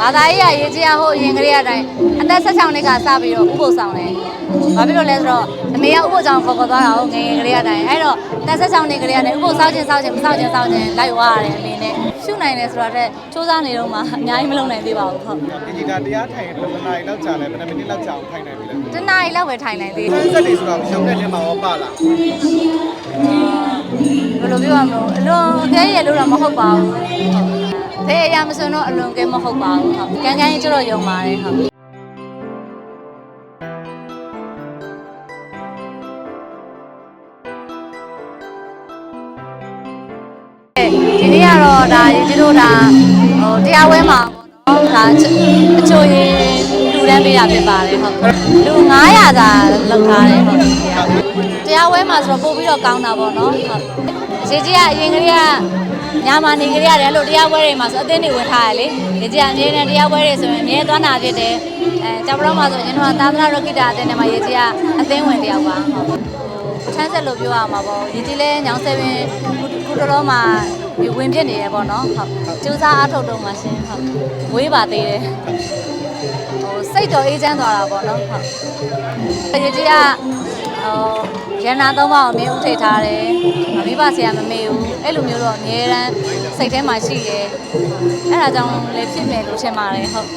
ဘာသာရေးအရေးကြီးအဟိုအရင်ကလေးအတိုင်းအသက်16နှစ်ကစပြီးတော့ဥပုသ်ဆောင်တယ်။ဘာဖြစ်လို့လဲဆိုတော့အမေကဥပုသ်ဆောင်ခေါ်ခေါ်သွားတာဟုတ်ငယ်ငယ်ကလေးအတိုင်းအဲ့တော့အသက်16နှစ်ကလေးအတိုင်းဥပုသ်ဆောင်ခြင်းဆောင်ခြင်းမဆောင်ခြင်းဆောင်ခြင်းလိုက်ဝါရတယ်အမေနဲ့ရှုနိုင်တယ်ဆိုတော့တဲ့စူးစမ်းနေတော့မှအများကြီးမလုပ်နိုင်သေးပါဘူးဟုတ်ဒီကြီးကတရားထိုင်ရင်ဘယ်နှစ်နာရီလောက်ကြာလဲဘယ်နှစ်မိနစ်လောက်ကြာအောင်ထိုင်နိုင်ပြီလဲတနားရီလောက်ပဲထိုင်နိုင်သေးတယ်စက်တွေဆိုတော့ရုံတဲ့ထဲမှာရောပါလားဘယ်လိုပြောရမလဲအလွန်အကဲရလို့တော့မဟုတ်ပါဘူး။ ဖေးအရာမစွန်းတော့အလွန်ကဲမဟုတ်ပါဘူးဟုတ်။ကန်းကန်းကြီးကျတော့ယုံပါတယ်ဟုတ်။ဒီနေ့ကတော့ဒါရေကြီးတို့ဒါဟိုတရားဝဲမှာပေါ့နော်ဒါအချိုရင် လူတန်းပေးတာဖြစ်ပါတယ်ဟုတ်လူ900သာလောက်ထားတယ်ဟုတ်တရားဝဲမှာဆိုတော့ပို့ပြီးတော့ကောင်းတာပေါ့နော်ဟုတ်ရေကြီးကအရင်ကလေးကညမာနေကလေးရတယ်အဲ့လိုတရားပွဲတွေမှာဆိုအသင်းတွေဝင်ထားရလေရေကြီးကအမြဲတမ်းတရားပွဲတွေဆိုရင်အမြဲသွားနာဖြစ်တယ်အဲကြောက်တော့မှာဆိုရင်ကျွန်တော်ကသာသနာ့ရော့ကီတာအသင်းထဲမှာရေကြီးကအသင်းဝင်တယောက်ပါဟုတ်ချမ်းဆက်လို့ပြောရမှာပေါ့ရေကြီးလဲညောင်ဆယ်ပင်ခုတော်တော်မှာဝင်ပြစ်နေရပေါ့နော်ဟုတ်စူးစမ်းအားထုတ်တော့မှရှင်ဟုတ်ဝေးပါသေးတယ် ဟိုစိတ်တော်အေးချမ်းသွားတာပေါ့နော်ဟုတ်ရေကြီးကဟိုရန်နာသုံးပါးကိုအမြဲဥထိတ်ထားတယ်မိဘဆရာမမေဘူးအဲ့လိုမျိုးတော့အမြဲတမ်းစိတ်ထဲမှာရှိတယ်အဲ့ဒါကြောင့်လည်းဖြစ်မယ်လို့ထင်ပါတယ်ဟုတ်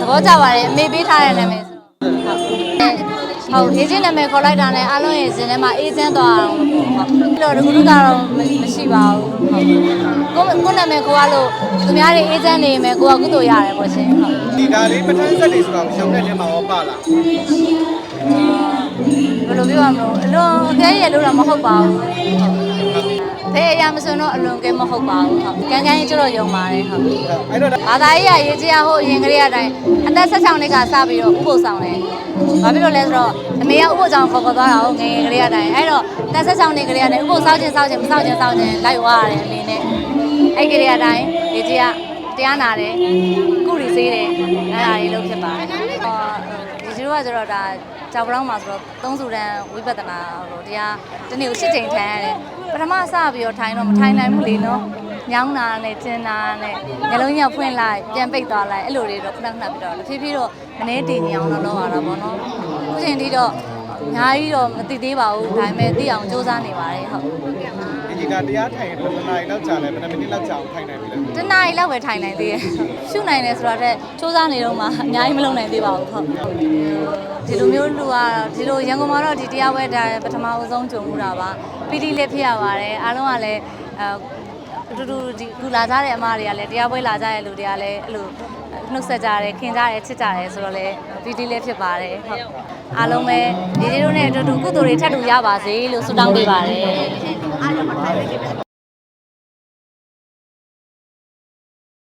သဘောကျပါတယ်အမေပေးထားတဲ့နာမည်ဆိုတော့ဟုတ် ဟုတ်ရေးချင်းနာမည်ခေါ်လိုက်တာနဲ့အားလုံးရဲ့ဇင်ထဲမှာအေးချမ်းသွားအောင်လို့ဟုတ်ပြီးတော့ဒီကုကတော့မရှိပါဘူးဟုတ်ကိုကိုနာမည်ကိုကလို့သူများတွေအေးချမ်းနေမယ်ကိုကကုသိုလ်ရတယ်ပေါ့ရှင်ဟုတ်ဒီဒါလေးပထမစက်တွေဆိုတော့ရုံတဲ့ထဲမှာရောပါလားဘယ်လိုပြောရမလဲအလွန်အကဲရလို့တော့မဟုတ်ပါဘူး ဖေးအရာမစွန်းတော့အလွန်ကဲမဟုတ်ပါဘူးဟုတ်ကန်းကန်းကြီးကျတော့ယုံပါတယ်ဟုတ်အဲ့တော့ဘာသာရေးအရေးကြီးအဟိုအရင်ကလေးအတိုင်းအသက်16နှစ်ကစပြီးတော့ဥပုသ်ဆောင်တယ်ဘာဖြစ်လို့လဲဆိုတော့အမေကဥပုသ်ဆောင်ခေါ်ခေါ်သွားတာဟုတ်ငယ်ငယ်ကလေးအတိုင်းအဲ့တော့အသက်16နှစ်ကလေးအတိုင်းဥပုသ်ဆောင်ခြင်းဆောင်ခြင်းမဆောင်ခြင်းဆောင်ခြင်းလိုက်ဝါရတယ်အမေနဲ့အဲ့ကလေးအတိုင်းဒီကြီးကတရားနာတယ်ကုရီစေးတယ်အဲ့ဒါလေးလုပ်ဖြစ်ပါတယ်ဟောဒီကျတော့ကကျတော့ဒါ ကြောက်ပလောင်းမှာဆိုတော့သုံးစုတန်းဝိပဿနာဟိုတရားတနေ့ကို၈ချိန်ထိုင်ရတယ်ပထမစပြီးတော့ထိုင်တော့မထိုင်နိုင်ဘူးလေနော်ညောင်းတာနဲ့ကျင်းတာနဲ့ညလုံးညဖွင့်လိုက်ပြန်ပိတ်သွားလိုက်အဲ့လိုတွေတော့ခဏခဏပြီးတော့တဖြည်းဖြည်းတော့မနေတည်ညောင်းတော့လောက်ရတာပေါ့နော်အခုချိန်ထိတော့ အများကြီးတော့မသိသေးပါဘူးဒါပေမဲ့သိအောင်စူးစမ်းနေပါတယ်ဟုတ်ဒီကြီးကတရားထိုင်ရင်ဘယ်နှစ်နာရီလောက်ကြာလဲဘယ်နှစ်မိနစ်လောက်ကြာအောင်ထိုင်နိုင်ပြီလဲတနားရီလောက်ပဲထိုင်နိုင်သေးတယ်ရှုနိုင်တယ်ဆိုတော့တဲ့စူးစမ်းနေတော့မှအများကြီးမလုပ်နိုင်သေးပါဘူးဟုတ်ဒီလိုမျိုးလူကတော့ဒီလိုရန်ကုန်မှာတော့ဒီတရားပွဲဒါပထမအဆုံးကြုံမှုတာပါပီတိလေးဖြစ်ရပါတယ်အားလုံးကလည်းအဲတူတူဒီခုလာကြတဲ့အမတွေကလည်းတရားပွဲလာကြတဲ့လူတွေကလည်းအဲ့လိုနှုတ်ဆက်ကြတယ်ခင်ကြတယ်ချစ်ကြတယ်ဆိုတော့လေပီတိလေးဖြစ်ပါတယ်ဟုတ် အားလုံးပဲဒီဒီတို့နဲ့အတူတူကုသိုလ်တွေထပ်တူရပါစေလို့ဆုတောင်းပေးပါတယ်